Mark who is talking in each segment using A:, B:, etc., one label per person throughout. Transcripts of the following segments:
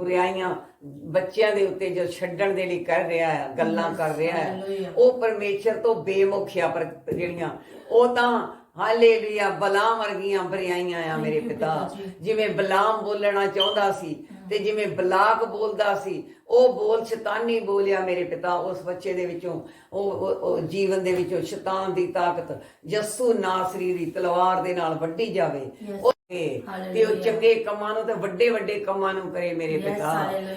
A: ਬੁਰਾਈਆਂ ਬੱਚਿਆਂ ਦੇ ਉੱਤੇ ਜੋ ਛੱਡਣ ਦੇ ਲਈ ਕਰ ਰਿਹਾ ਹੈ ਗੱਲਾਂ ਕਰ ਰਿਹਾ ਹੈ। ਉਹ ਪਰਮੇਸ਼ਰ ਤੋਂ ਬੇਮੁਖਿਆ ਪਰ ਜਿਹੜੀਆਂ ਉਹ ਤਾਂ ਹਾਲੇਲੂਇਆ ਬਲਾਮ ਵਰਗੀਆਂ ਬਰਿਆਈਆਂ ਆ ਮੇਰੇ ਪਿਤਾ। ਜਿਵੇਂ ਬਲਾਮ ਬੋਲਣਾ ਚਾਹੁੰਦਾ ਸੀ ਤੇ ਜਿਵੇਂ ਬਲਾਕ ਬੋਲਦਾ ਸੀ ਉਹ ਬੋਲ ਸ਼ੈਤਾਨੀ ਬੋਲਿਆ ਮੇਰੇ ਪਿਤਾ ਉਸ ਬੱਚੇ ਦੇ ਵਿੱਚੋਂ ਉਹ ਜੀਵਨ ਦੇ ਵਿੱਚੋਂ ਸ਼ੈਤਾਨ ਦੀ ਤਾਕਤ ਯਸੂ ਨਾਸਰੀ ਦੀ ਤਲਵਾਰ ਦੇ ਨਾਲ ਵੱਢੀ ਜਾਵੇ ਤੇ ਤੇ ਉਹ. ਚੰਗੇ ਕੰਮਾਂ ਨੂੰ ਤੇ ਵੱਡੇ ਵੱਡੇ ਕੰਮਾਂ ਨੂੰ ਕਰੇ ਮੇਰੇ ਪਿਤਾ.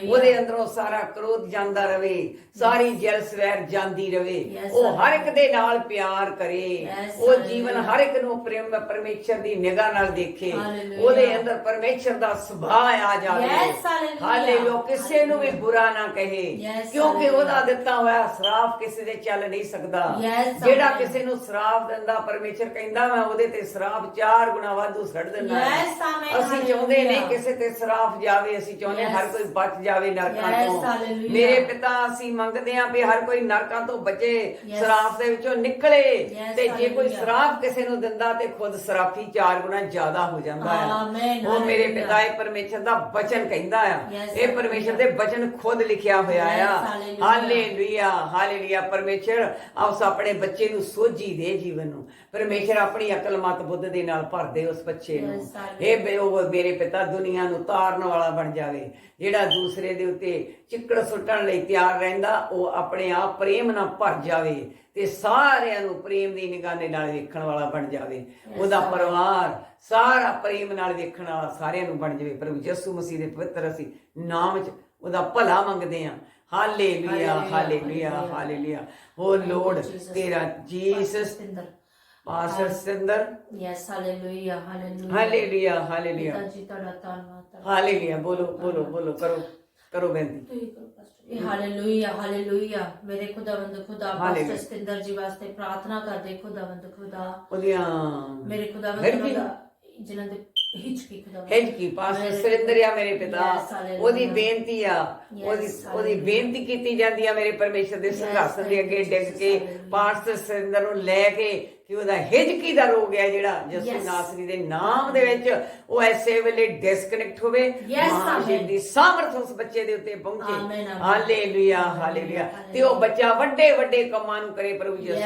A: ਉਹਦੇ ਅੰਦਰੋਂ ਸਾਰਾ ਕ੍ਰੋਧ ਜਾਂਦਾ ਰਵੇ ਸਾਰੀ ਜਲਸਵੈਰ ਜਾਂਦੀ ਰਵੇ ਉਹ ਹਰ ਇੱਕ ਦੇ ਨਾਲ ਪਿਆਰ ਕਰੇ ਉਹ. ਜੀਵਨ ਹਰ ਇੱਕ ਨੂੰ ਪ੍ਰੇਮ ਪਰਮੇਸ਼ਰ ਦੀ ਨਿਗਾਹ ਨਾਲ ਦੇਖੇ. ਉਹਦੇ ਅੰਦਰ ਪਰਮੇਸ਼ਰ ਦਾ ਸੁਭਾਅ ਆ ਜਾਵੇ
B: hallelujah.
A: ਹਾਲੇਲੂਇਆ ਕਿਸੇ ਨੂੰ ਵੀ ਬੁਰਾ ਨਾ ਕਹੇ ਕਿਉਂਕਿ. ਉਹਦਾ ਦਿੱਤਾ ਹੋਇਆ ਸਰਾਫ ਕਿਸੇ ਦੇ ਚੱਲ ਨਹੀਂ ਸਕਦਾ ਜਿਹੜਾ. ਕਿਸੇ ਨੂੰ ਸਰਾਫ ਦਿੰਦਾ ਪਰਮੇਸ਼ਰ ਕਹਿੰਦਾ ਮੈਂ ਉਹਦੇ ਤੇ ਸਰਾਫ ਚਾਰ ਗੁਣਾ ਵਾਧੂ ਛੱਡ ਦਿੰਦਾ।
B: Yes, amen,
A: ਅਸੀਂ ਚਾਹੁੰਦੇ ਨਹੀਂ
B: hallelujah.
A: ਕਿਸੇ ਤੇ ਸਰਾਫ ਜਾਵੇ ਅਸੀਂ ਚਾਹੁੰਦੇ
B: Yes.
A: ਹਰ ਕੋਈ ਬਚ ਜਾਵੇ ਨਰਕਾਂ
B: Yes,
A: ਤੋਂ
B: hallelujah.
A: ਮੇਰੇ ਪਿਤਾ ਅਸੀਂ ਮੰਗਦੇ ਹਾਂ ਵੀ ਹਰ ਕੋਈ ਨਰਕਾਂ ਤੋਂ ਬਚੇ
B: Yes.
A: ਸਰਾਫ ਦੇ ਵਿੱਚੋਂ ਨਿਕਲੇ
B: Yes,
A: ਤੇ ਜੇ ਕੋਈ
B: hallelujah.
A: ਸਰਾਫ ਕਿਸੇ ਨੂੰ ਦਿੰਦਾ ਤੇ ਖੁਦ ਸਰਾਫੀ ਚਾਰ ਗੁਣਾ ਜ਼ਿਆਦਾ ਹੋ ਜਾਂਦਾ ਹੈ
B: Amen,
A: ਉਹ ਮੇਰੇ
B: hallelujah.
A: ਪਿਤਾ ਇਹ ਪਰਮੇਸ਼ਰ ਦਾ ਬਚਨ ਕਹਿੰਦਾ ਆ
B: Yes,
A: ਇਹ ਪਰਮੇਸ਼ਰ ਦੇ ਬਚਨ ਖੁਦ ਲਿਖਿਆ ਹੋਇਆ
B: Yes,
A: ਆ
B: hallelujah.
A: ਹਾਲੇਲੂਇਆ ਹਾਲੇਲੂਇਆ ਪਰਮੇਸ਼ਰ ਆਪ ਆਪਣੇ ਬੱਚੇ ਨੂੰ ਸੋਝੀ ਦੇ ਜੀਵਨ ਨੂੰ ਪਰਮੇਸ਼ਰ ਆਪਣੀ ਅਕਲ ਮਤ ਬੁੱਧ ਦੇ ਨਾਲ ਭਰ ਦੇ ਉਸ ਬੱਚੇ ਨੂੰ
B: Yes.
A: ਇਹ ਬੇ- ਉਹ ਮੇਰੇ ਪਿਤਾ ਦੁਨੀਆ ਨੂੰ ਤਾਰਨ ਵਾਲਾ ਬਣ ਜਾਵੇ। ਜਿਹੜਾ ਦੂਸਰੇ ਦੇ ਉੱਤੇ ਚਿੱਕੜ ਸੁੱਟਣ ਲਈ ਤਿਆਰ ਰਹਿੰਦਾ ਉਹ ਆਪਣੇ ਆਪ ਪ੍ਰੇਮ ਨਾਲ ਭਰ ਜਾਵੇ ਤੇ ਸਾਰਿਆਂ ਨੂੰ ਪ੍ਰੇਮ ਦੀ ਨਿਗਾਹ ਨਾਲ ਵੇਖਣ ਵਾਲਾ ਬਣ ਜਾਵੇ। ਉਹਦਾ ਪਰਿਵਾਰ ਸਾਰਾ ਪ੍ਰੇਮ ਨਾਲ ਵੇਖਣ ਵਾਲਾ ਸਾਰਿਆਂ ਨੂੰ ਬਣ ਜਾਵੇ। ਪ੍ਰਭੂ ਯਿਸੂ ਮਸੀਹ ਦੇ ਪਵਿੱਤਰ ਅਸੀਂ ਨਾਮ 'ਚ ਉਹਦਾ ਭਲਾ ਮੰਗਦੇ ਹਾਂ।
B: Hallelujah hallelujah.
A: Hallelujah lord
B: Jesus.
A: ਤੇਰਾ Jesus
B: Satinder
A: pastor Sinder
B: yes hallelujah hallelujah
A: hallelujah hallelujah
B: ਪਿਤਾ ਜੀ ਤੁਹਾਡਾ ਧੰਨਵਾਦ ਤੁਹਾਡਾ
A: ਹਾਲੇਲੂਇਆ ਬੋਲੋ ਬੋਲੋ ਬੋਲੋ ਕਰੋ ਕਰੋ ਬੇਨਤੀ
B: ਤੁਸੀਂ ਕਰੋ ਪਾਸਟਰ ਇਹ ਹਾਲੇਲੂਇਆ ਹਾਲੇਲੂਇਆ ਮੇਰੇ ਖੁਦਾਵੰਦ ਖੁਦਾ। ਪਾਸਟਰ ਸਤਿੰਦਰ ਜੀ ਵਾਸਤੇ ਪ੍ਰਾਰਥਨਾ ਕਰਦੇ ਖੁਦਾਵੰਦ ਖੁਦਾ
A: ਉਹਦੀਆਂ
B: ਮੇਰੇ ਖੁਦਾਵੰਦ
A: ਫਿਰ ਕੀ?
B: ਉਹਨਾਂ ਦਾ ਜਿਨ੍ਹਾਂ ਦੇ ਹਿਚਕੀ
A: ਪਾਸਟਰ ਸੁਰਿੰਦਰਿਆ ਮੇਰੇ ਪਿਤਾ. ਉਹਦੀ ਬੇਨਤੀ ਆ ਉਹਦੀ ਉਹਦੀ. ਬੇਨਤੀ ਕੀਤੀ ਜਾਂਦੀ ਆ ਮੇਰੇ ਪਰਮੇਸ਼ਰ ਦੇ ਸਿੰਘਾਸਨ ਦੇ ਅੱਗੇ ਡਿੱਗ ਕੇ. ਪਾਸਟਰ ਸੁਰਿੰਦਰ ਨੂੰ ਲੈ ਕੇ ਕਿ ਉਹਦਾ ਹਿਜਕੀ ਦਾ ਰੋਗ ਹੈ ਜਿਹੜਾ ਯਿਸੂ. ਨਾਸਰੀ ਦੇ ਨਾਮ ਦੇ ਵਿੱਚ ਉਹ ਐਸੇ ਵੇਲੇ ਡਿਸਕਨੈਕਟ ਹੋਵੇ
B: amen.
A: ਦੀ ਸਾਮਰਥ ਉਸ ਬੱਚੇ ਦੇ ਉੱਤੇ ਪਹੁੰਚੇ. ਹਾਲੇਲੂਇਆ ਹਾਲੇਲੂਇਆ ਤੇ ਉਹ ਬੱਚਾ ਵੱਡੇ ਵੱਡੇ ਕੰਮਾਂ ਨੂੰ ਕਰੇ ਪ੍ਰਭੂ ਯਿਸੂ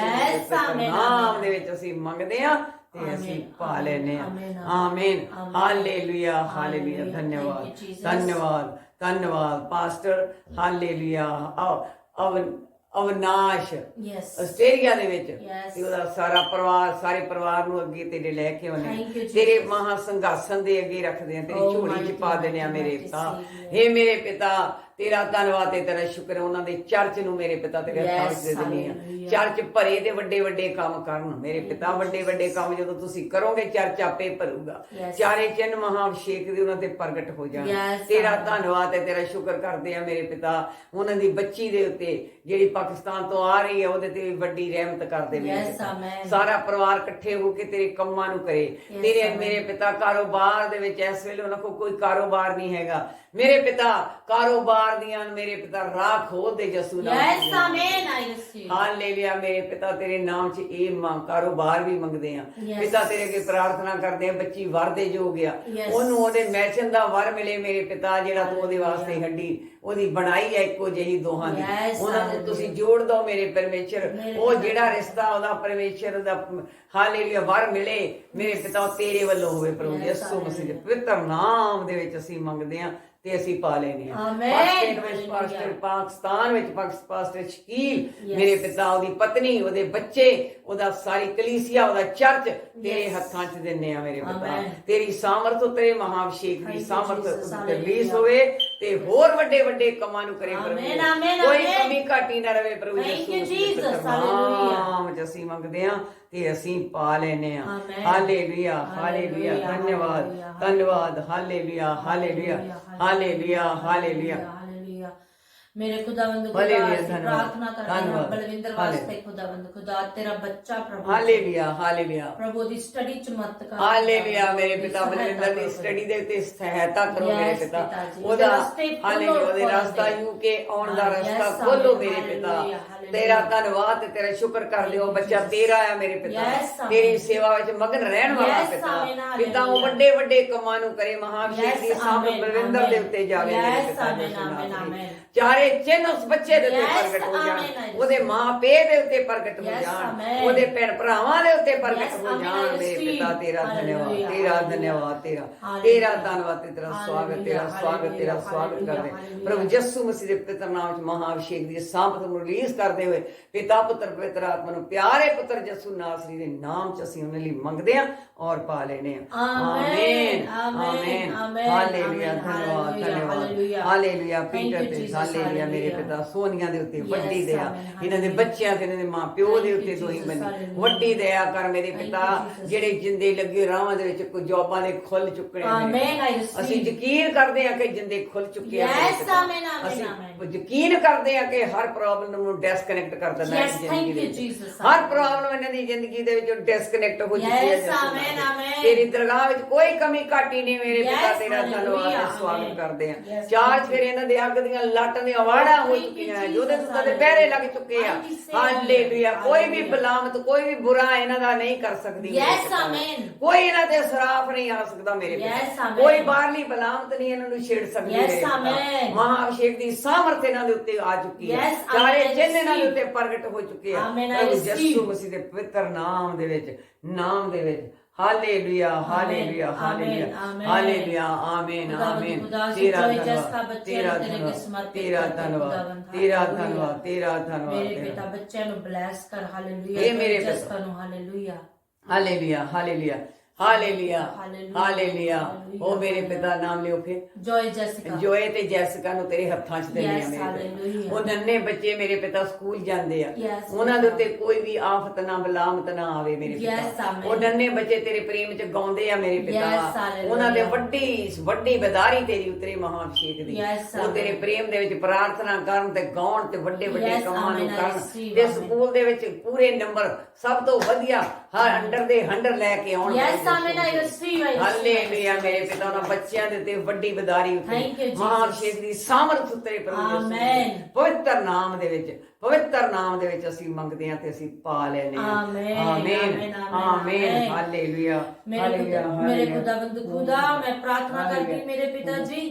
A: ਨਾਮ. ਦੇ ਵਿੱਚ ਅਸੀਂ ਮੰਗਦੇ ਹਾਂ ਤੇ ਅਸੀਂ ਪਾ ਲੈਨੇ
B: amen,
A: ਆਮੇਨ. Hallelujah hallelujah. ਧੰਨਵਾਦ. ਧੰਨਵਾਦ ਧੰਨਵਾਦ ਪਾਸਟਰ ਹਾਲੇਲੂਇਆ ਅਵ ਅਵਨਾਸ਼
B: ਯੈਸ
A: ਆਸਟ੍ਰੇਲੀਆ ਦੇ ਵਿੱਚ. ਤੇ ਉਹਦਾ ਸਾਰਾ ਪਰਿਵਾਰ ਸਾਰੇ ਪਰਿਵਾਰ ਨੂੰ ਅੱਗੇ ਤੇਰੇ ਲੈ ਕੇ ਆਉਣੇ. ਤੇਰੇ ਮਹਾ ਸੰਘਾਸਨ ਦੇ ਅੱਗੇ ਰੱਖਦੇ ਆ ਤੇਰੀ
B: Oh,
A: ਝੋਲੀ 'ਚ ਪਾ ਦਿੰਦੇ ਆ ਮੇਰੇ ਪਿਤਾ. ਹੇ ਮੇਰੇ ਪਿਤਾ ਤੇਰਾ ਧੰਨਵਾਦ ਤੇ ਤੇਰਾ ਸ਼ੁਕਰ ਹੈ ਉਹਨਾਂ ਦੇ ਚਰਚ ਨੂੰ ਮੇਰੇ ਪਿਤਾ ਤੇਰੇ ਹੱਥਾਂ ਵਿੱਚ ਦੇ ਦਿੰਦੀ ਆ. ਚਰਚ ਭਰੇ ਤੇ ਵੱਡੇ ਵੱਡੇ ਕੰਮ ਕਰਨ ਮੇਰੇ ਪਿਤਾ ਵੱਡੇ ਵੱਡੇ ਕੰਮ ਜਦੋਂ ਤੁਸੀਂ ਕਰੋਗੇ ਚਰਚ ਆਪੇ ਭਰੂਗਾ. ਚਾਰੇ ਚਿੰਨ ਮਹਾਅਭਿਸ਼ੇਕ ਦੇ ਉਹਨਾਂ ਤੇ ਪ੍ਰਗਟ ਹੋ ਜਾਣ ਤੇਰਾ. ਧੰਨਵਾਦ ਤੇ ਤੇਰਾ ਸ਼ੁਕਰ ਕਰਦੇ ਆ ਮੇਰੇ ਪਿਤਾ ਉਹਨਾਂ ਦੀ ਬੱਚੀ ਦੇ ਉੱਤੇ ਜਿਹੜੀ ਪਾਕਿਸਤਾਨ ਤੋਂ ਆ ਰਹੀ ਹੈ ਉਹਦੇ ਤੇ ਵੀ ਵੱਡੀ ਰਹਿਮਤ ਕਰਦੇ।
B: Amen.
A: ਸਾਰਾ ਪਰਿਵਾਰ ਇਕੱਠੇ ਹੋ ਕੇ ਤੇਰੇ ਕੰਮਾਂ ਨੂੰ ਕਰੇ ਤੇਰੇ. ਮੇਰੇ ਪਿਤਾ ਕਾਰੋਬਾਰ ਦੇ ਵਿੱਚ ਇਸ ਵੇਲੇ ਉਹਨਾਂ ਕੋਲ ਕੋਈ ਕਾਰੋਬਾਰ ਨਹੀਂ ਹੈਗਾ ਮੇਰੇ ਪਿਤਾ ਕਾਰੋਬਾਰ ਦੀਆਂ ਮੇਰੇ ਪਿਤਾ ਰਾਹ ਖੋਲ ਦੇ ਯਸੂ ਨਾਮ yes.
B: Amen I receive
A: hallelujah ਮੇਰੇ ਪਿਤਾ ਤੇਰੇ ਨਾਮ 'ਚ ਇਹ ਮੰਗ ਕਾਰੋਬਾਰ ਵੀ ਮੰਗਦੇ ਆ. ਪਿਤਾ ਤੇਰੇ ਅੱਗੇ ਪ੍ਰਾਰਥਨਾ ਕਰਦੇ ਆ ਬੱਚੀ ਵਰ ਦੇ ਜੋ ਗਿਆ. ਉਹਨੂੰ ਉਹਦੇ ਮੈਚਨ ਦਾ ਵਰ ਮਿਲੇ ਮੇਰੇ ਪਿਤਾ ਜਿਹੜਾ ਤੂੰ ਉਹਦੇ ਵਾਸਤੇ ਹੱਡੀ ਉਹਦੀ ਬਣਾਈ ਹੈ ਇੱਕੋ ਜਿਹੀ ਦੋਹਾਂ ਦੀ ਉਹਨਾਂ ਨੂੰ. ਤੁਸੀਂ ਜੋੜ ਦੋ ਮੇਰੇ ਪਰਮੇਸ਼ਰ ਉਹ। ਜਿਹੜਾ ਰਿਸ਼ਤਾ ਉਹਦਾ ਪਰਮੇਸ਼ਰ ਦਾ ਹਾਲੇਲੂਇਆ ਵਰ ਮਿਲੇ ਮੇਰੇ ਪਿਤਾ ਤੇਰੇ ਵੱਲੋਂ ਹੋਵੇ ਪ੍ਰਭੂ ਯਿਸੂ ਮਸੀਹ ਦੇ. ਪਵਿੱਤਰ ਨਾਮ ਦੇ ਵਿੱਚ ਅਸੀਂ ਮੰਗਦੇ ਆ ਤੇ ਅਸੀਂ ਪਾ ਲੈਨੇ ਆ. ਪਾਸਟਰ ਵਿੱਚ. ਪਾਸਟਰ ਪਾਕਿਸਤਾਨ ਵਿੱਚ ਪਾਕਿਸ- ਪਾਸਟਰ ਸ਼ਕੀਲ
B: Yes.
A: ਮੇਰੇ ਪਿਤਾ ਉਹਦੀ ਪਤਨੀ ਉਹਦੇ ਬੱਚੇ ਉਹਦਾ ਸਾਰੀ ਕਲੀਸਿਆ ਉਹਦਾ ਚਰਚ ਤੇਰੇ
B: Yes.
A: ਹੱਥਾਂ 'ਚ ਦਿੰਨੇ ਆ ਮੇਰੇ ਪਿਤਾ
B: Amen.
A: ਤੇਰੀ ਸਾਮਰਥ ਤੇਰੇ ਮਹਾਅਭਿਸ਼ੇਕ
B: Thank
A: ਦੀ
B: you,
A: ਸਾਮਰਥ
B: Jesus.
A: Release
B: Hallelujah.
A: ਹੋਵੇ ਤੇ ਹੋਰ ਵੱਡੇ ਵੱਡੇ ਕੰਮਾਂ ਨੂੰ ਕਰੇ ਪ੍ਰਭੂ
B: Amen, amen,
A: ਕੋਈ. ਕਮੀ ਘਾਟੀ ਨਾ ਰਵੇ ਪ੍ਰਭੂ ਯਿਸੂ ਦੇ
B: Jesus.
A: ਪਵਿੱਤਰ
B: Hallelujah.
A: ਨਾਮ ਅਸੀਂ ਮੰਗਦੇ ਆ ਤੇ ਅਸੀਂ ਪਾ ਲੈਨੇ ਆ. ਹਾਲੇਲੂਇਆ ਹਾਲੇਲੂਇਆ ਧੰਨਵਾਦ. ਧੰਨਵਾਦ hallelujah hallelujah hallelujah hallelujah
B: hallelujah ਮੇਰੇ ਖੁਦਾਵੰਦ ਖੁਦਾ
A: ਹਾਲੇਲੂਇਆ,
B: ਅਸੀਂ
A: ਧੰਨਵਾਦ।
B: ਪ੍ਰਾਰਥਨਾ ਕਰਦੇ ਹਾਂ
A: ਧੰਨਵਾਦ।
B: ਬਲਵਿੰਦਰ ਵਾਸਤੇ ਖੁਦਾਵੰਦ ਖੁਦਾ ਤੇਰਾ ਬੱਚਾ ਪ੍ਰਭੂ
A: ਹਾਲੇਲੂਇਆ ਹਾਲੇਲੂਇਆ
B: ਪ੍ਰਭੂ ਦੀ ਸਟੱਡੀ ਚ ਮਤ ਕਰ
A: ਹਾਲੇਲੂਇਆ ਮੇਰੇ ਪਿਤਾ ਬਲਵਿੰਦਰ ਦੀ
B: ਕਰੋ।
A: ਸਟੱਡੀ ਦੇ ਉੱਤੇ ਸਹਾਇਤਾ ਕਰੋ ਮੇਰੇ
B: Yes,
A: ਪਿਤਾ
B: ਪਿਤਾ ਜੀ।
A: ਉਹਦਾ
B: ਉਹਦੇ ਰਸਤੇ ਖੋਲੋ,
A: ਹਾਲੇਲੂਇਆ ਉਹਦੇ ਰਸਤਾ
B: ਦੇ।
A: ਯੂਕੇ ਆਉਣ ਦਾ
B: ਹਾਂ,
A: ਰਸਤਾ
B: yes,
A: ਖੋਲੋ ਮੇਰੇ ਪਿਤਾ. ਤੇਰਾ ਧੰਨਵਾਦ ਤੇ ਤੇਰਾ ਸ਼ੁਕਰ ਕਰਦੇ ਹੋ ਬੱਚਾ ਤੇਰਾ ਆ ਮੇਰੇ ਪਿਤਾ
B: Yes.
A: ਤੇਰੀ ਸੇਵਾ ਵਿੱਚ ਮਗਨ ਰਹਿਣ ਵਾਲਾ
B: Yes,
A: ਪਿਤਾ ਪਿਤਾ ਉਹ. ਵੱਡੇ ਵੱਡੇ ਕੰਮਾਂ ਨੂੰ ਕਰੇ
B: Yes,
A: ਦੀ ਸਾਹਮਣੇ
B: amen,
A: ਬਲਵਿੰਦਰ ਦੇ. ਉੱਤੇ ਜਾਵੇ ਮੇਰੇ
B: Yes,
A: ਪਿਤਾ
B: amen,
A: ਨਾਮ ਦੇ। ਚਾਰੇ ਚਿੰਨ ਉਸ ਬੱਚੇ ਦੇ ਉੱਤੇ
B: Yes,
A: ਪ੍ਰਗਟ ਹੋ ਜਾਣ
B: amen, I
A: ਉਹਦੇ
B: receive.
A: ਮਾਂ ਪੇ ਦੇ ਉੱਤੇ ਪ੍ਰਗਟ ਹੋ
B: Yes,
A: ਜਾਣ. ਉਹਦੇ ਭੈਣ ਭਰਾਵਾਂ ਦੇ ਉੱਤੇ ਪ੍ਰਗਟ
B: Yes,
A: ਹੋ ਜਾਣ
B: receive.
A: ਪਿਤਾ ਤੇਰਾ ਧੰਨਵਾਦ
B: Hallelujah,
A: ਤੇਰਾ. ਧੰਨਵਾਦ ਤੇਰਾ
B: Hallelujah.
A: ਤੇਰਾ ਧੰਨਵਾਦ ਤੇ ਤੇਰਾ ਸਵਾਗਤ
B: Hallelujah,
A: ਤੇਰਾ ਸਵਾਗਤ ਤੇਰਾ
B: hallelujah,
A: ਸਵਾਗਤ ਕਰਦੇ
B: hallelujah.
A: ਪ੍ਰਭੂ ਯਿਸੂ ਮਸੀਹ ਦੇ ਪਵਿੱਤਰ ਨਾਮ ਵਿੱਚ ਮਹਾਅਭਿਸ਼ੇਕ ਦੀ ਸਾਂਭਤ ਨੂੰ ਰਿਲੀਜ਼ ਕਰਦੇ ਹੋਏ ਪਿਤਾ ਪੁੱਤਰ ਪਵਿੱਤਰ ਆਤਮਾ ਨੂੰ ਪਿਆਰੇ ਪੁੱਤਰ ਯਿਸੂ ਨਾਸਰੀ ਦੇ ਨਾਮ ਚ ਅਸੀਂ ਉਹਨਾਂ ਲਈ ਮੰਗਦੇ ਹਾਂ ਔਰ ਪਾ ਲੈਨੇ ਹਾਂ
B: amen, amen, amen,
A: hallelujah
B: amen,
A: ਧੰਨਵਾਦ
B: ਹਾਲੇਲੂਇਆ,
A: ਧੰਨਵਾਦ
B: ਹਾਲੇਲੂਇਆ।
A: ਹਾਲੇਲੂਇਆ
B: Thank
A: ਪੀਟਰ ਤੇ
B: Jesus,
A: ਹਾਲੇਲੂਇਆ ਮੇਰੇ
B: ਹਾਲੇਲੂਇਆ।
A: ਪਿਤਾ ਸੋਨੀਆਂ ਦੇ ਉੱਤੇ ਵੱਡੀ ਦਇਆ ਇਹਨਾਂ ਦੇ। ਬੱਚਿਆਂ ਤੇ ਇਹਨਾਂ ਦੇ ਮਾਂ ਪਿਓ ਦੇ ਉੱਤੇ ਦੋਈ ਬਣੀ। ਵੱਡੀ ਦਇਆ ਕਰ ਮੇਰੇ ਪਿਤਾ। ਜਿਹੜੇ ਜਿੰਦੇ ਲੱਗੇ ਰਾਹਾਂ ਦੇ ਵਿੱਚ ਕੋਈ ਜੋਬਾਂ ਦੇ ਖੁੱਲ ਚੁੱਕੇ ਨੇ ਮੇਰੇ. ਅਸੀਂ ਯਕੀਨ ਕਰਦੇ ਹਾਂ ਕਿ ਜਿੰਦੇ ਖੁੱਲ ਚੁੱਕੇ ਆ ਮੇਰੇ ਅਸੀਂ. ਯਕੀਨ ਕਰਦੇ ਹਾਂ ਕਿ ਹਰ ਪ੍ਰੋਬਲਮ ਨੂੰ ਡਿਸਕਨੈਕਟ ਕਰ ਦਿੰਦਾ
B: you, Jesus,
A: ਹਰ. ਪ੍ਰੋਬਲਮ ਇਹਨਾਂ ਦੀ ਜ਼ਿੰਦਗੀ ਦੇ ਵਿੱਚੋਂ ਡਿਸਕਨੈਕਟ ਹੋ ਚੁੱਕੀ ਹੈ. ਤੇਰੀ ਦਰਗਾਹ ਵਿੱਚ ਕੋਈ ਕਮੀ ਘਾਟੀ ਨਹੀਂ ਮੇਰੇ ਪਿਤਾ ਤੇਰਾ ਧੰਨਵਾਦ ਸਵਾਗਤ. ਕਰਦੇ ਹਾਂ
B: Yes,
A: ਚਾਰ. ਫੇਰੇ ਇਹਨਾਂ ਦੇ ਅੱਗ ਦੀਆਂ ਲੱਟ ਦੀਆਂ ਵਾੜਾਂ ਹੋ ਚੁੱਕੀਆਂ
B: Jesus,
A: ਜੋਦੇ ਤੁੱਤਾਂ ਦੇ
B: hallelujah.
A: ਪਹਿਰੇ ਲੱਗ ਚੁੱਕੇ ਆ. ਹਾਲੇਲੂਇਆ ਕੋਈ ਵੀ. ਬਲਾਮਤ ਕੋਈ ਵੀ ਬੁਰਾ ਇਹਨਾਂ ਦਾ ਨਹੀਂ ਕਰ ਸਕਦੀ ਪਿਤਾ।
B: amen.
A: ਕੋਈ ਇਹਨਾਂ ਤੇ ਸਰਾਫ ਨਹੀਂ ਆ ਸਕਦਾ ਮੇਰੇ
B: amen.
A: ਕੋਈ ਬਾਹਰਲੀ ਬਲਾਮਤ ਨਹੀਂ ਇਹਨਾਂ ਨੂੰ ਛੇੜ ਸਕਦੀ ਪਿਤਾ।
B: amen.
A: ਮਹਾਅਭਿਸ਼ੇਕ ਦੀ ਸਾਮਰਥ ਇਹਨਾਂ ਦੇ ਉੱਤੇ ਆ ਚੁੱਕੀ ਹੈ
B: I
A: ਚਿੰਨ ਇਹਨਾਂ ਦੇ. ਉੱਤੇ ਪ੍ਰਗਟ ਹੋ ਚੁੱਕੇ ਆ
B: receive.
A: ਯਿਸੂ ਮਸੀਹ ਦੇ ਪਵਿੱਤਰ ਨਾਮ ਦੇ ਵਿੱਚ ਨਾਮ ਦੇ ਵਿੱਚ ਹਾਲੇਲੂਇਆ ਹਾਲੇਲੂਇਆ ਹਾਲੇਲੂਇਆ. ਹਾਲੇਲੂਇਆ ਆਮੀਨ ਆਮੀਨ ਤੇਰਾ ਧੰਨਵਾਦ ਤੇਰਾ ਧੰਨਵਾਦ ਤੇਰਾ ਧੰਨਵਾਦ ਤੇਰਾ। ਧੰਨਵਾਦ
B: ਮੇਰੇ। ਪਿਤਾ ਬੱਚਿਆਂ ਨੂੰ ਬਲੈਸ ਕਰ ਹਾਲੇਲੂਇਆ
A: ਇਹ ਮੇਰੇ
B: ਜਸ
A: ਪਿਤਾ।
B: ਨੂੰ
A: hallelujah hallelujah
B: hallelujah
A: hallelujah
B: hallelujah.
A: ਉਹ ਮੇਰੇ ਪਿਤਾ ਨਾਮ ਲਿਓ ਫਿਰ
B: ਜੋਏ ਜਸਿਕਾ
A: ਜੋਏ ਤੇ ਜੈਸਿਕਾ ਨੂੰ ਤੇਰੇ ਹੱਥਾਂ 'ਚ ਦਿੰਦੇ ਆ ਮੇਰੇ. ਉਹ ਨੰਨੇ ਬੱਚੇ ਮੇਰੇ ਪਿਤਾ ਸਕੂਲ ਜਾਂਦੇ ਆ ਉਹਨਾਂ ਦੇ ਉੱਤੇ ਕੋਈ ਵੀ ਆਫਤ ਨਾ ਬਲਾਮਤ ਨਾ ਆਵੇ ਮੇਰੇ ਪਿਤਾ. ਉਹ ਨੰਨੇ ਬੱਚੇ ਤੇਰੇ ਪ੍ਰੇਮ 'ਚ ਗਾਉਂਦੇ ਆ ਮੇਰੇ ਪਿਤਾ. ਉਹਨਾਂ ਦੇ ਵੱਡੀ ਵੱਡੀ ਬਦਾਰੀ ਤੇਰੀ ਉਤਰੇ ਮਹਾਅਭਿਸ਼ੇਕ ਦੀ
B: Yes,
A: ਉਹ ਤੇਰੇ. ਪ੍ਰੇਮ ਦੇ ਵਿੱਚ ਪ੍ਰਾਰਥਨਾ ਕਰਨ ਤੇ ਗਾਉਣ ਤੇ ਵੱਡੇ ਵੱਡੇ ਕੰਮਾਂ ਨੂੰ ਕਰਨ ਤੇ. ਸਕੂਲ ਦੇ ਵਿੱਚ ਪੂਰੇ ਨੰਬਰ ਸਭ ਤੋਂ ਵਧੀਆ ਹਰ ਅੰਡਰ ਦੇ 100 ਲੈ ਕੇ ਆਉਣ
B: amen, I receive, I receive.
A: Hallelujah ਮੇਰੇ ਪਿਤਾ ਉਹਨਾਂ ਬੱਚਿਆਂ ਦੇ ਤੇ ਵੱਡੀ ਬਦਾਰੀ ਉਤਰੀ. ਮਹਾਅਭਿਸ਼ੇਕ ਦੀ ਸਾਮਰਥ ਉਤਰੇ ਪ੍ਰਭੂ ਯਿਸੂ. ਦੇ ਪਵਿੱਤਰ ਨਾਮ ਦੇ ਵਿੱਚ ਪਵਿੱਤਰ ਨਾਮ ਦੇ ਵਿੱਚ ਅਸੀਂ ਮੰਗਦੇ ਹਾਂ ਤੇ ਅਸੀਂ ਪਾ ਲੈਨੇ ਹਾਂ ਆਮੀਨ ਆਮੀਨ
B: amen.
A: ਹਾਲੇਲੂਇਆ
B: ਮੇਰੇ
A: ਹਾਲੇਲੂਇਆ।
B: ਖੁਦਾਵੰਦ ਖੁਦਾ ਮੈਂ ਪ੍ਰਾਰਥਨਾ ਕਰਦੀ। ਮੇਰੇ ਪਿਤਾ ਜੀ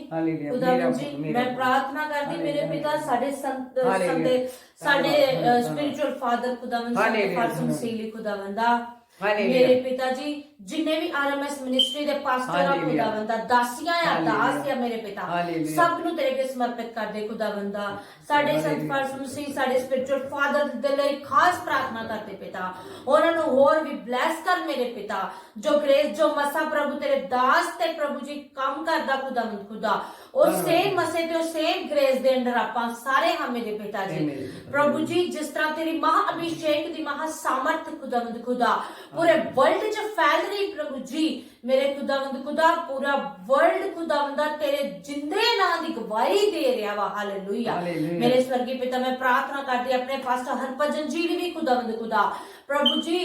B: ਖੁਦਾਵੰਦ ਜੀ ਮੈਂ ਪ੍ਰਾਰਥਨਾ ਕਰਦੀ ਮੇਰੇ। ਪਿਤਾ ਸਾਡੇ ਸੰਤ। ਸੰਤੇ ਸਾਡੇ ਸਪਿਰਚੁਅਲ ਫਾਦਰ ਖੁਦਾਵੰਦ
A: ਧੰਨਵਾਦ।
B: ਸੀਲੀ ਖੁਦਾਵੰਦਾ। ਮੇਰੇ ਪਿਤਾ ਜੀ ਜਿੰਨੇ ਵੀ ਆਰਐਮਐਸ ਮਿਨਿਸਟਰੀ ਦੇ ਪਾਸਟਰ ਆ
A: ਹਾਲੇਲੂਇਆ।
B: ਖੁਦਾਵੰਦਾ ਦਾਸੀਆਂ ਆ। ਦਾਸ ਆ ਮੇਰੇ ਪਿਤਾ
A: ਹਾਲੇਲੂਇਆ।
B: ਸਭ ਨੂੰ ਤੇਰੇ ਅੱਗੇ ਸਮਰਪਿਤ ਕਰਦੇ ਖੁਦਾਵੰਦਾ ਸਾਡੇ ਸੰਤ
A: ਹਾਲੇਲੂਇਆ।
B: ਫਾਦਰ ਮਸੀਹ ਸਾਡੇ ਸਪਿਰਚੁਅਲ ਫਾਦਰ ਦੇ ਲਈ ਖਾਸ ਪ੍ਰਾਰਥਨਾ ਕਰਦੇ ਪਿਤਾ ਉਹਨਾਂ ਨੂੰ ਹੋਰ ਵੀ ਬਲੈਸ ਕਰ ਮੇਰੇ ਪਿਤਾ ਜੋ ਗ੍ਰੇਸ ਜੋ ਮਸਾ ਪ੍ਰਭੂ ਤੇਰੇ ਦਾਸ ਤੇ ਪ੍ਰਭੂ ਜੀ ਕੰਮ ਕਰਦਾ ਖੁਦਾਵੰਦ ਖੁਦਾ ਉਹ। ਸੇਮ ਮਸੇ ਤੇ ਉਹ ਸੇਮ ਗ੍ਰੇਸ ਦੇ ਅੰਡਰ ਆਪਾਂ ਸਾਰੇ ਹਾਂ ਮੇਰੇ ਪਿਤਾ ਜੀ
A: Amen.
B: ਪ੍ਰਭੂ ਜੀ ਜਿਸ ਤਰ੍ਹਾਂ ਤੇਰੀ ਮਹਾ ਅਭਿਸ਼ੇਕ ਦੀ ਮਹਾ ਸਾਮਰਥ ਖੁਦਾਵੰਦ ਖੁਦਾ ਪੂਰੇ ਵਰਲਡ 'ਚ ਫੈਲ ਰਹੀ ਪ੍ਰਭੂ ਜੀ ਮੇਰੇ ਖੁਦਾਵੰਦ ਖੁਦਾ ਪੂਰਾ ਵਰਲਡ ਖੁਦਾਵੰਦਾ ਤੇਰੇ ਜਿੰਦੇ ਨਾਂ ਦੀ ਗਵਾਹੀ ਦੇ ਰਿਹਾ ਵਾ ਹਾਲੇਲੂਇਆ। ਮੇਰੇ ਸਵਰਗੀ ਪਿਤਾ ਮੈਂ ਪ੍ਰਾਰਥਨਾ ਕਰਦੀ ਆਪਣੇ ਪਾਸਟਰ ਹਰਭਜਨ ਜੀ ਦੀ ਵੀ ਖੁਦਾਵੰਦ ਖੁਦਾ ਪ੍ਰਭੂ ਜੀ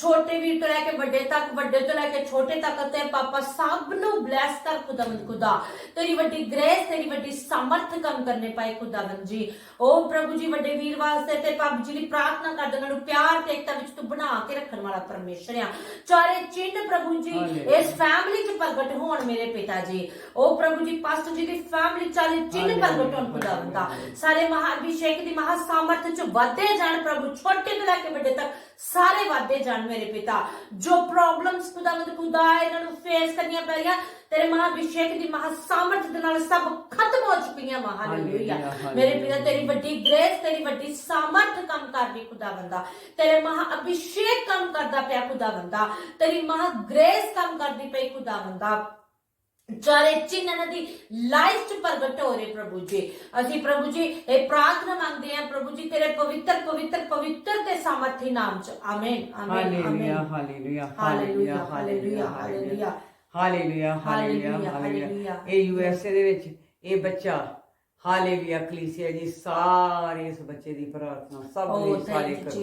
B: ਛੋਟੇ ਵੀਰ ਤੋਂ ਲੈ ਕੇ ਵੱਡੇ ਤੱਕ ਵੱਡੇ ਤੋਂ ਲੈ ਕੇ ਛੋਟੇ ਤੱਕ ਤੇ ਪਾਪਾ ਸਭ ਨੂੰ ਬਲੈਸ ਕਰ ਖੁਦਾਵੰਦ ਖੁਦਾ। ਤੇਰੀ ਵੱਡੀ ਗ੍ਰੇਸ ਤੇਰੀ ਵੱਡੀ ਸਮਰਥ ਕੰਮ ਕਰਨੇ ਪਾਏ ਖੁਦਾਵੰਦ ਜੀ। ਉਹ ਪ੍ਰਭੂ ਜੀ ਵੱਡੇ ਵੀਰ ਵਾਸਤੇ ਤੇ ਪਾਪ ਜੀ ਲਈ ਪ੍ਰਾਰਥਨਾ ਕਰਦੇ ਉਹਨਾਂ ਨੂੰ ਪਿਆਰ ਤੇ ਏਕਤਾ ਵਿੱਚ ਤੂੰ ਬਣਾ ਕੇ ਰੱਖਣ ਵਾਲਾ ਪਰਮੇਸ਼ਰ ਆ। ਚਾਰੇ ਚਿੰਨ ਪ੍ਰਭੂ ਜੀ। ਇਸ ਫੈਮਿਲੀ ਚ ਪ੍ਰਗਟ ਹੋਣ ਮੇਰੇ ਪਿਤਾ ਜੀ। ਉਹ ਪ੍ਰਭੂ ਜੀ ਪਾਸਟਰ ਜੀ ਦੀ ਫੈਮਿਲੀ ਚਾਰੇ ਚਿੰਨ। ਪ੍ਰਗਟ ਹੋਣ ਖੁਦਾਵੰਦਾ ਸਾਰੇ ਮਹਾਅਭਿਸ਼ੇਕ ਦੀ ਮਹਾ ਸਾਮਰਥ ਚ ਵਾਧੇ ਜਾਣ ਪ੍ਰਭੂ ਛੋਟੇ ਤੋਂ ਲੈ ਕੇ ਵੱਡੇ ਤੱਕ। ਸਾਰੇ ਵਾਧੇ ਜਾਣ ਮੇਰੇ ਪਿਤਾ। ਜੋ ਪ੍ਰੋਬਲਮਸ ਖੁਦਾਵੰਦ ਖੁਦਾ ਇਹਨਾਂ ਨੂੰ ਫੇਸ ਕਰਨੀਆਂ ਪੈ ਰਹੀਆਂ ਤੇਰੇ ਮਹਾਅਭਿਸ਼ੇਕ ਦੀ ਮਹਾ ਸਾਮਰਥ ਦੇ ਨਾਲ ਸਭ ਖਤਮ ਹੋ ਚੁੱਕੀਆਂ ਹਾਲੇਲੂਇਆ ਮੇਰੇ ਪਿਤਾ ਤੇਰੀ ਵੱਡੀ ਗ੍ਰੇਸ ਤੇਰੀ ਵੱਡੀ ਸਾਮਰਥ ਕੰਮ ਕਰਦੀ ਖੁਦਾਵੰਦਾ ਤੇਰੇ ਮਹਾ ਅਭਿਸ਼ੇਕ ਕੰਮ ਕਰਦਾ ਪਿਆ ਖੁਦਾਵੰਦਾ ਤੇਰੀ ਮਹਾ ਗ੍ਰੇਸ ਕੰਮ ਕਰਦੀ ਪਈ ਖੁਦਾਵੰਦਾ ਚਾਰੇ ਦੀ ਲਾਈਫ ਚ ਪ੍ਰਗਟ ਹੋ ਰਹੇ ਪ੍ਰਭੂ ਜੀ। ਅਸੀਂ ਪ੍ਰਭੂ ਜੀ ਇਹ ਪ੍ਰਾਰਥਨਾ ਮੰਗਦੇ ਹਾਂ ਪ੍ਰਭੂ ਜੀ ਤੇਰੇ ਪਵਿੱਤਰ ਪਵਿੱਤਰ ਪਵਿੱਤਰ ਤੇ ਸਾਮਰਥੀ ਨਾਮ ਚ।
A: Amen
B: amen hallelujah
A: hallelujah hallelujah, hallelujah,
B: hallelujah
A: hallelujah.
B: Hallelujah.
A: ਇਹ ਯੂ ਐਸ ਏ ਦੇ ਵਿੱਚ ਇਹ ਬੱਚਾ ਹਾਲੇਲੂਇਆ ਕਲੀਸਿਆ ਜੀ ਸਾਰੇ ਇਸ ਬੱਚੇ ਦੀ ਪ੍ਰਾਰਥਨਾ ਸਭ
B: Oh,
A: ਲਈ ਸਾਰੇ ਕਰੋ.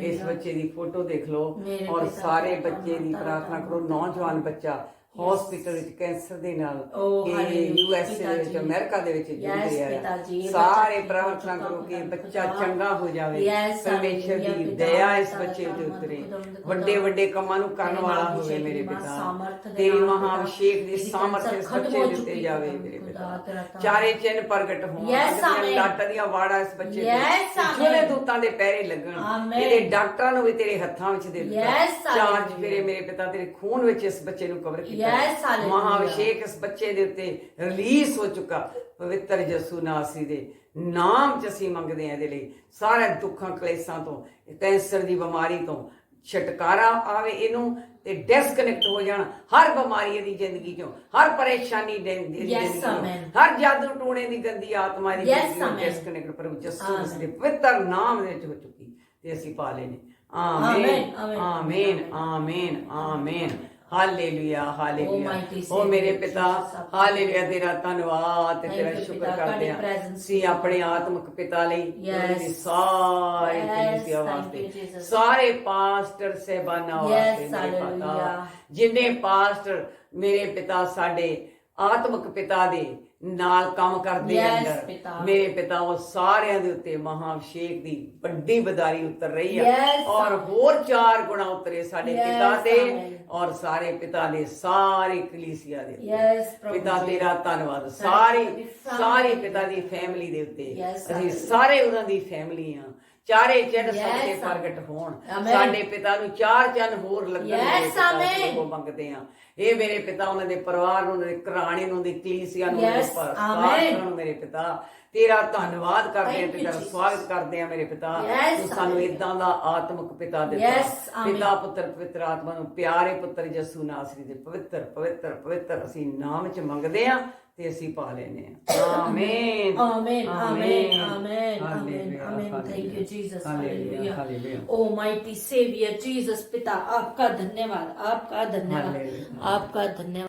A: ਇਸ ਬੱਚੇ ਦੀ ਫੋਟੋ ਦੇਖ ਲਓ ਔਰ ਸਾਰੇ ਬੱਚੇ ਦੀ ਪ੍ਰਾਰਥਨਾ ਕਰੋ। ਨੌਜਵਾਨ ਬੱਚਾ ਹਸਪੀਟਲ ਵਿੱਚ ਕੈਂਸਰ ਦੇ ਨਾਲ
B: Oh,
A: ਇਹ
B: hallelujah,
A: ਯੂ ਐਸ ਏ
B: ਪਿਤਾ
A: ਵਿੱਚ
B: ਜੀ।
A: ਅਮਰੀਕਾ ਦੇ ਵਿੱਚ ਜੁੜ
B: Yes,
A: ਗਿਆ
B: ਪਿਤਾ ਜੀ, ਇਹ
A: ਸਾਰੇ
B: ਬੱਚਾ
A: ਪ੍ਰਾਰਥਨਾ
B: ਠੀਕ
A: ਕਰੋ ਕਿ ਬੱਚਾ। ਚੰਗਾ ਹੋ ਜਾਵੇ
B: Yes,
A: ਪਰਮੇਸ਼ਰ ਦੀ ਦਇਆ ਇਸ
B: ਪਿਤਾ,
A: ਬੱਚੇ ਤੇ ਉਤਰੇ। ਵੱਡੇ ਵੱਡੇ ਕੰਮਾਂ ਨੂੰ ਕਰਨ
B: ਤੇਰੇ
A: ਵਾਲਾ
B: ਨਾਮ
A: ਹੋਵੇ
B: ਦੀ
A: ਮੇਰੇ ਪਿਤਾ
B: ਸਾਮਰਥ ਦੇ
A: ਤੇਰੀ
B: ਨਾਮ,
A: ਮਹਾਭਿਸ਼ੇਕ ਦੀ
B: ਤੇਰੀ
A: ਸਾਮਰਥ ਇਸ
B: ਖਤਮ
A: ਬੱਚੇ
B: ਹੋ
A: ਦੇ ਉੱਤੇ
B: ਚੁੱਕੀ
A: ਜਾਵੇ ਮੇਰੇ
B: ਖੁਦਾ,
A: ਪਿਤਾ। ਚਾਰੇ ਚਿੰਨ ਪ੍ਰਗਟ ਹੋਣ
B: Yes,
A: ਅੱਜ ਦੀਆਂ
B: amen.
A: ਵਾੜਾਂ ਇਸ ਬੱਚੇ
B: Yes,
A: ਦੇ
B: amen.
A: ਜਿਹੜੇ ਦੂਤਾਂ ਦੇ ਪੈਰੇ ਲੱਗਣ
B: Amen.
A: ਇਹਦੇ ਡਾਕਟਰਾਂ ਨੂੰ ਵੀ ਤੇਰੇ ਹੱਥਾਂ ਵਿੱਚ ਦੇ ਦਿੱਤਾ
B: Yes,
A: ਚਾਰਜ. ਫੇਰੇ ਮੇਰੇ ਪਿਤਾ ਤੇਰੇ ਖੂਨ ਵਿੱਚ ਇਸ ਬੱਚੇ ਨੂੰ ਕਵਰ ਕੀਤਾ
B: Yes, hallelujah.
A: ਮਹਾਭਿਸ਼ੇਕ ਇਸ ਬੱਚੇ ਦੇ ਉੱਤੇ ਰਿਲੀਜ਼ ਹੋ ਚੁੱਕਾ ਪਵਿੱਤਰ ਯਸੂ ਨਾਸੀ ਦੇ ਨਾਮ ਚ ਅਸੀਂ ਮੰਗਦੇ ਹਾਂ ਇਹਦੇ ਲਈ ਸਾਰੇ ਦੁੱਖਾਂ ਕਲੇਸ਼ਾਂ ਤੋਂ ਕੈਂਸਰ ਦੀ ਬਿਮਾਰੀ ਤੋਂ ਛਟਕਾਰਾ ਆਵੇ ਇਹਨੂੰ ਤੇ ਡਿਸਕਨੈਕਟ ਹੋ ਜਾਣ ਹਰ ਬਿਮਾਰੀ ਇਹਦੀ ਜ਼ਿੰਦਗੀ ਚੋਂ ਹਰ ਪਰੇਸ਼ਾਨੀ ਦੇ ਦੀ
B: Yes,
A: ਜ਼ਿੰਦਗੀ ਚੋਂ,
B: amen.
A: ਹਰ ਜਾਦੂ ਟੂਣੇ ਦੀ ਗੰਦੀ ਆਤਮਾ ਦੀ
B: Yes,
A: ਜ਼ਿੰਦਗੀ
B: amen.
A: ਡਿਸਕਨੈਕਟ ਪ੍ਰਭੂ ਯਸੂ
B: Amen.
A: ਦੇ ਪਵਿੱਤਰ ਨਾਮ ਦੇ ਵਿੱਚ ਹੋ ਚੁੱਕੀ ਤੇ ਅਸੀਂ ਪਾ ਲੈਨੇ
B: amen Amen,
A: amen. Amen amen amen hallelujah
B: Almighty
A: ਓ ਮੇਰੇ ਪਿਤਾ ਹਾਲੇਲੂਇਆ ਤੇਰਾ ਧੰਨਵਾਦ ਤੇ ਤੇਰਾ ਸ਼ੁਕਰ ਕਰਦੇ
B: presence
A: ਸੀ ਆਪਣੇ ਆਤਮਿਕ ਪਿਤਾ ਲਈ. ਉਹਦੀ ਸਾਰੀ ਵਾਸਤੇ. ਸਾਰੇ ਪਾਸਟਰ ਸਹਿਬਾਨਾਂ ਵਾਸਤੇ ਮੇਰੇ ਪਿਤਾ. ਜਿੰਨੇ ਪਾਸਟਰ ਮੇਰੇ ਪਿਤਾ ਸਾਡੇ ਆਤਮਿਕ ਪਿਤਾ ਦੇ ਨਾਲ ਕੰਮ ਕਰਦੇ
B: Yes,
A: ਅੰਦਰ
B: ਪਿਤਾ।
A: ਮੇਰੇ ਪਿਤਾ ਉਹ ਸਾਰਿਆਂ ਦੇ ਉੱਤੇ ਮਹਾਭਿਸ਼ੇਕ ਦੀ ਵੱਡੀ ਬਦਾਰੀ ਉਤਰ ਰਹੀ ਹੈ
B: Yes.
A: ਔਰ ਹੋਰ ਚਾਰ ਗੁਣਾ ਉਤਰੇ ਸਾਡੇ
B: Yes,
A: ਪਿਤਾ ਤੇ
B: amen.
A: ਔਰ ਸਾਰੇ ਪਿਤਾ ਦੇ ਸਾਰੀ ਕਲੀਸਿਆ ਦੇ ਉੱਤੇ।
B: Yes, ਪ੍ਰਭੂ
A: ਪਿਤਾ
B: ਜੀ।
A: ਤੇਰਾ ਧੰਨਵਾਦ ਸਾਰੀ ਸਾਰੀ
B: ਦੇ
A: ਪਿਤਾ ਦੀ ਫੈਮਿਲੀ ਦੇ ਉੱਤੇ
B: Yes,
A: ਅਸੀਂ. ਸਾਰੇ ਉਹਨਾਂ ਦੀ ਫੈਮਿਲੀ ਆ ਚਾਰੇ ਚੰਨ ਸਾਡੇ. ਪ੍ਰਗਟ ਹੋਣ
B: Amen.
A: ਸਾਡੇ ਪਿਤਾ ਨੂੰ ਚਾਰ ਚੰਨ ਹੋਰ ਲੱਗਣ
B: Yes, amen.
A: ਉਹ ਮੰਗਦੇ ਆ ਇਹ ਮੇਰੇ ਪਿਤਾ ਉਹਨਾਂ ਦੇ ਪਰਿਵਾਰ ਨੂੰ ਉਹਨਾਂ ਦੇ ਘਰਾਣੇ ਨੂੰ ਦੀ ਕਲੀਸਿਆ ਨੂੰ
B: Yes,
A: ਉਹਨਾਂ
B: amen.
A: ਪਾਸਟਰਾਂ ਨੂੰ ਮੇਰੇ ਪਿਤਾ ਤੇਰਾ ਧੰਨਵਾਦ ਕਰਦੇ ਆ
B: Thank you,
A: ਤੇਰਾ
B: Jesus.
A: ਸਵਾਗਤ ਕਰਦੇ ਆ ਮੇਰੇ ਪਿਤਾ
B: Yes,
A: ਤੂੰ ਸਾਨੂੰ
B: amen.
A: ਇਦਾਂ ਦਾ ਆਤਮਿਕ ਪਿਤਾ ਦਿੱਤਾ
B: Yes, amen.
A: ਪਿਤਾ ਪੁੱਤਰ ਪਵਿੱਤਰ ਆਤਮਾ ਨੂੰ ਪਿਆਰੇ ਪੁੱਤਰ ਯਸੂ ਨਾਸਰੀ ਦੇ ਪਵਿੱਤਰ ਪਵਿੱਤਰ ਪਵਿੱਤਰ ਅਸੀਂ ਨਾਮ ਚ ਮੰਗਦੇ ਆ ਤੇ ਅਸੀਂ ਪਾ ਲੈਨੇ ਆ amen
B: Amen, amen, amen, amen,
A: Hallelujah,
B: amen. Thank you,
A: hallelujah.
B: Jesus.
A: Hallelujah,
B: Hallelujah.
A: hallelujah.
B: Almighty Savior, Jesus, पिता आपका धन्यवाद आपका धन्यवाद
A: Hallelujah.
B: आपका धन्यवाद